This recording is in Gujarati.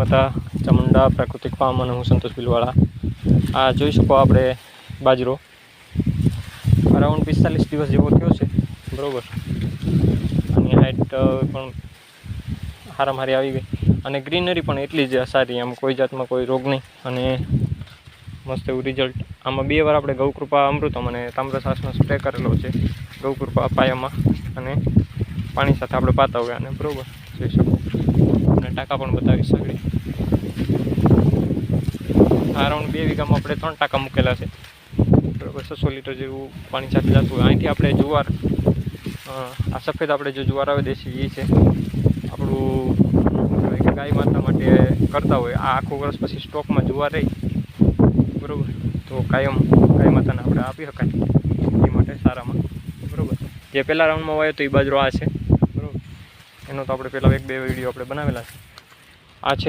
માતા, ચામુંડા, પ્રાકૃતિક ફાર્મ અને હું સંતોષ બિલવાળા આ જોઈ શકો આપણે બાજરો. અરાઉન્ડ પિસ્તાલીસ દિવસ જેવો થયો છે, બરાબર. આની હાઇટ પણ હારામ હારી આવી ગઈ. અને ગ્રીનરી પણ એટલી જ સારી, આમ કોઈ જાતમાં કોઈ રોગ નહીં. અને મસ્ત એવું રિઝલ્ટ આમાં બે વાર આપણે ગૌકૃપા અમૃતમ અને તામ્રશાસનો સ્પ્રે કરેલો છે, ગૌકૃપા પાયામાં. અને પાણી સાથે આપણે પાતા હોય અને બરાબર. જોઈ શકો. અને ટાંકા પણ બતાવી સગડી આ રાઉન્ડ બે વીઘામાં આપણે ત્રણ ટાંકા મૂકેલા છે. બરાબર છસો લીટર જેવું પાણી સાથે જતું હોય. અહીંથી આપણે જુવાર આ સફેદ આપણે જે જુવાર આવે દેશી, એ છે. આપણું ગાય માતા માટે કરતા હોય. આ આખું વર્ષ પછી સ્ટોકમાં જુવાર રહી. બરાબર? તો કાયમ ગાય માતાને આપણે આપી શકાય. એ માટે સારામાં. બરાબર? જે પહેલા રાઉન્ડમાં હોય તો એ બાજરો આ છે. બરાબર? એનો તો આપણે પહેલાં એક બે વીડિયો આપણે બનાવેલા છે. આ છે